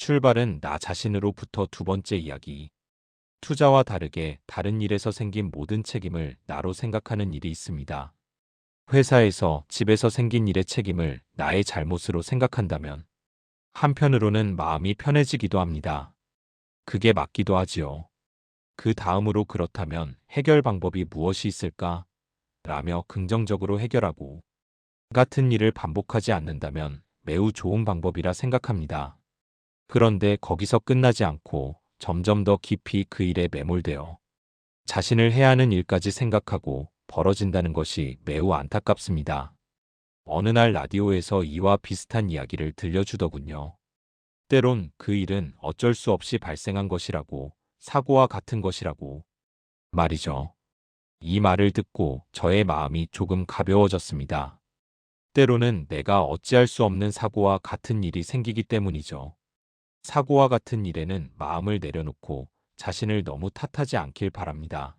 출발은 나 자신으로부터 두 번째 이야기. 투자와 다르게 다른 일에서 생긴 모든 책임을 나로 생각하는 일이 있습니다. 회사에서 집에서 생긴 일의 책임을 나의 잘못으로 생각한다면 한편으로는 마음이 편해지기도 합니다. 그게 맞기도 하지요. 그 다음으로 그렇다면 해결 방법이 무엇이 있을까? 라며 긍정적으로 해결하고 같은 일을 반복하지 않는다면 매우 좋은 방법이라 생각합니다. 그런데 거기서 끝나지 않고 점점 더 깊이 그 일에 매몰되어 자신을 해야 하는 일까지 생각하고 벌어진다는 것이 매우 안타깝습니다. 어느 날 라디오에서 이와 비슷한 이야기를 들려주더군요. 때론 그 일은 어쩔 수 없이 발생한 것이라고, 사고와 같은 것이라고 말이죠. 이 말을 듣고 저의 마음이 조금 가벼워졌습니다. 때로는 내가 어찌할 수 없는 사고와 같은 일이 생기기 때문이죠. 사고와 같은 일에는 마음을 내려놓고 자신을 너무 탓하지 않길 바랍니다.